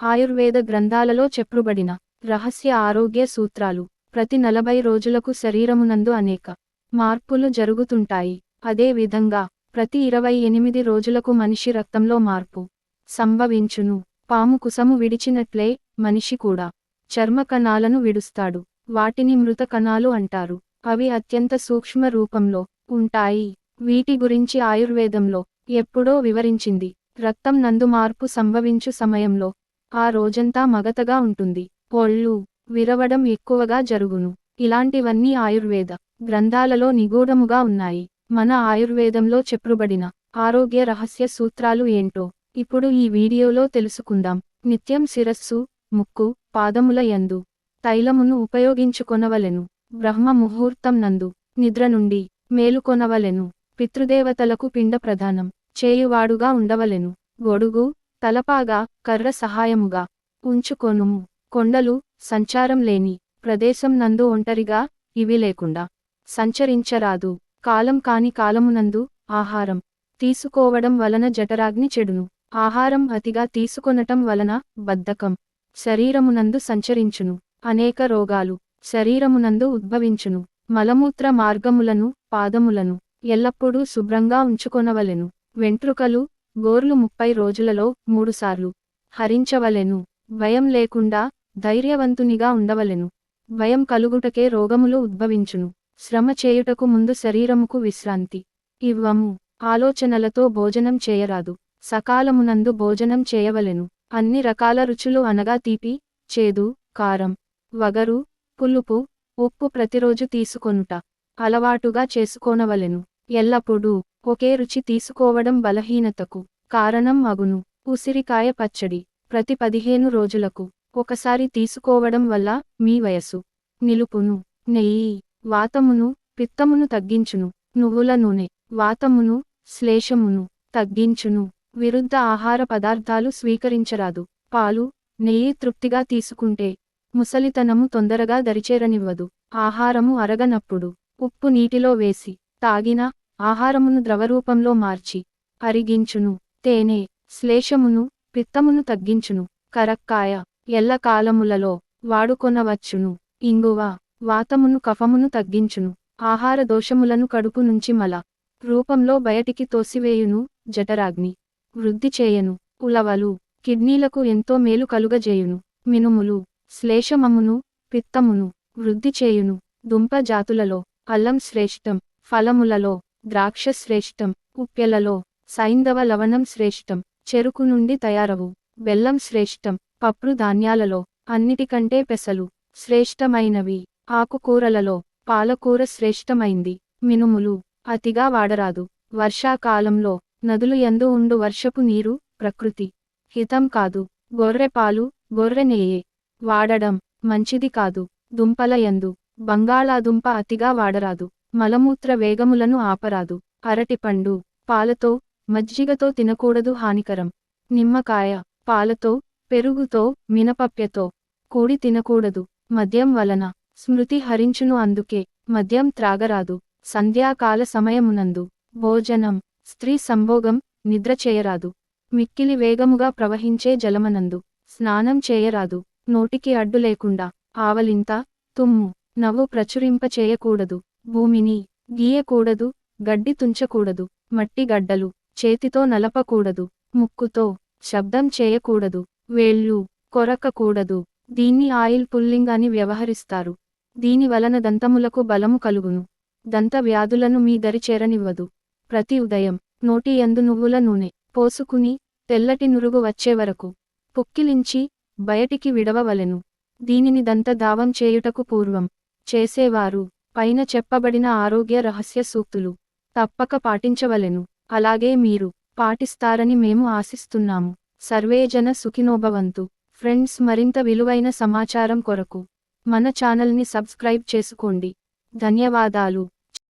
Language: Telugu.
ఆయుర్వేద గ్రంథాలలో చెప్పుబడిన రహస్య ఆరోగ్య సూత్రాలు ప్రతి నలభై రోజులకు శరీరమునందు అనేక మార్పులు జరుగుతుంటాయి. అదే విధంగా ప్రతి ఇరవై ఎనిమిది రోజులకు మనిషి రక్తంలో మార్పు సంభవించును. పాము కుసము విడిచినట్లే మనిషి కూడా చర్మ కణాలను విడుస్తాడు. వాటిని మృత కణాలు అంటారు. అవి అత్యంత సూక్ష్మ రూపంలో ఉంటాయి. వీటి గురించి ఆయుర్వేదంలో ఎప్పుడో వివరించింది. రక్తం నందు మార్పు సంభవించు సమయంలో ఆ రోజంతా మగతగా ఉంటుంది. పొళ్ళు విరవడం ఎక్కువగా జరుగును. ఇలాంటివన్నీ ఆయుర్వేద గ్రంథాలలో నిగూఢముగా ఉన్నాయి. మన ఆయుర్వేదంలో చెప్పుబడిన ఆరోగ్య రహస్య సూత్రాలు ఏంటో ఇప్పుడు ఈ వీడియోలో తెలుసుకుందాం. నిత్యం శిరస్సు ముక్కు పాదముల యందు తైలమును ఉపయోగించుకొనవలెను. బ్రహ్మ ముహూర్తం నందు నిద్ర నుండి మేలుకొనవలెను. పితృదేవతలకు పిండ ప్రధానం చేయువాడుగా ఉండవలెను. గొడుగు తలపాగా కర్ర సహాయముగా. ఉంచుకొనుము కొండలు సంచారం లేని ప్రదేశం నందు ఒంటరిగా ఇవి లేకుండా. సంచరించరాదు కాలం కాని కాలమునందు ఆహారం తీసుకోవడం వలన జఠరాగ్ని చెడును. ఆహారం అతిగా తీసుకొనటం వలన బద్ధకం శరీరమునందు సంచరించును. అనేక రోగాలు శరీరమునందు ఉద్భవించును. మలమూత్ర మార్గములను పాదములను ఎల్లప్పుడూ శుభ్రంగా ఉంచుకొనవలెను. వెంట్రుకలు గోర్లు ముప్పై రోజులలో మూడుసార్లు. హరించవలెను. భయం లేకుండా ధైర్యవంతునిగా ఉండవలెను. భయం కలుగుటకే రోగములు ఉద్భవించును. శ్రమ చేయుటకు ముందు శరీరముకు విశ్రాంతి. ఇవ్వము. ఆలోచనలతో భోజనం చేయరాదు. సకాలమునందు భోజనం చేయవలెను. అన్ని రకాల రుచులు అనగా తీపి చేదు కారం వగరు పులుపు ఉప్పు ప్రతిరోజు తీసుకొనుట. అలవాటుగా చేసుకోనవలెను. ఎల్లప్పుడూ ఒకే రుచి తీసుకోవడం బలహీనతకు కారణం అగును. ఉసిరికాయ పచ్చడి ప్రతి పదిహేను రోజులకు ఒకసారి తీసుకోవడం వల్ల మీ వయసు నిలుపును. నెయ్యి వాతమును పిత్తమును తగ్గించును. నువ్వుల నూనె వాతమును శ్లేషమును తగ్గించును. విరుద్ధ ఆహార పదార్థాలు స్వీకరించరాదు. పాలు నెయ్యి తృప్తిగా తీసుకుంటే ముసలితనము తొందరగా దరిచేరనివ్వదు. ఆహారము అరగనప్పుడు ఉప్పు నీటిలో వేసి తాగిన ఆహారమును ద్రవరూపంలో మార్చి అరిగించును తేనె శ్లేషమును పిత్తమును తగ్గించును కరక్కాయ ఎల్లకాలములలో వాడుకొనవచ్చును ఇంగువ వాతమును కఫమును తగ్గించును ఆహార దోషములను కడుపు నుంచి మల రూపంలో బయటికి తోసివేయును జఠరాగ్ని వృద్ధి చేయను ఉలవలు కిడ్నీలకు ఎంతో మేలు కలుగజేయును మినుములు శ్లేషమమును పిత్తమును వృద్ధి చేయును దుంప జాతులలో అల్లం శ్రేష్టం ఫలములలో ద్రాక్ష శ్రేష్టం ఉప్పెలలో సైంధవ లవణం శ్రేష్టం చెరుకు నుండి తయారవు బెల్లం శ్రేష్టం పప్పు ధాన్యాలలో అన్నిటికంటే పెసలు శ్రేష్టమైనవి. ఆకుకూరలలో పాలకూర శ్రేష్టమైంది. మినుములు అతిగా వాడరాదు. వర్షాకాలంలో నదులు ఎందు ఉండు వర్షపు నీరు ప్రకృతి హితం కాదు. గొర్రె పాలు గొర్రె నెయ్యే వాడడం మంచిది కాదు. దుంపల యందు బంగాళాదుంప అతిగా వాడరాదు. మలమూత్ర వేగములను ఆపరాదు. అరటిపండు పాలతో మజ్జిగతో తినకూడదు హానికరం. నిమ్మకాయ పాలతో పెరుగుతో మినపప్యతో కూడి తినకూడదు. మద్యం వలన స్మృతి హరించును అందుకే మద్యం త్రాగరాదు. సంధ్యాకాల సమయమునందు భోజనం స్త్రీ సంభోగం నిద్ర చేయరాదు. మిక్కిలి వేగముగా ప్రవహించే జలమనందు స్నానం చేయరాదు. నోటికి అడ్డు లేకుండా ఆవలింత తుమ్ము నవ్వు ప్రచురింప చేయకూడదు భూమిని గీయకూడదు గడ్డి తుంచకూడదు మట్టి గడ్డలు చేతితో నలపకూడదు ముక్కుతో శబ్దం చేయకూడదు వేళ్ళు కొరకకూడదు. దీన్ని ఆయిల్ పుల్లింగ్ అని వ్యవహరిస్తారు. దీని వలన దంతములకు బలము కలుగును. దంత వ్యాధులను మీ దరి చేరనివ్వదు. ప్రతి ఉదయం నోటి యందు నువ్వుల నూనె పోసుకుని తెల్లటి నురుగు వచ్చే వరకు పుక్కిలించి బయటికి విడవవలెను. దీనిని దంత దావం చేయుటకు పూర్వం చేసేవారు పైన చెప్పబడిన ఆరోగ్య రహస్య సూక్తులు. తప్పక పాటించవలెను. అలాగే మీరు పాటిస్తారని మేము ఆశిస్తున్నాము. సర్వేజన సుఖినోభవంతు. ఫ్రెండ్స్ మరింత విలువైన సమాచారం కొరకు మన ఛానల్ని సబ్స్క్రైబ్ చేసుకోండి. ధన్యవాదాలు.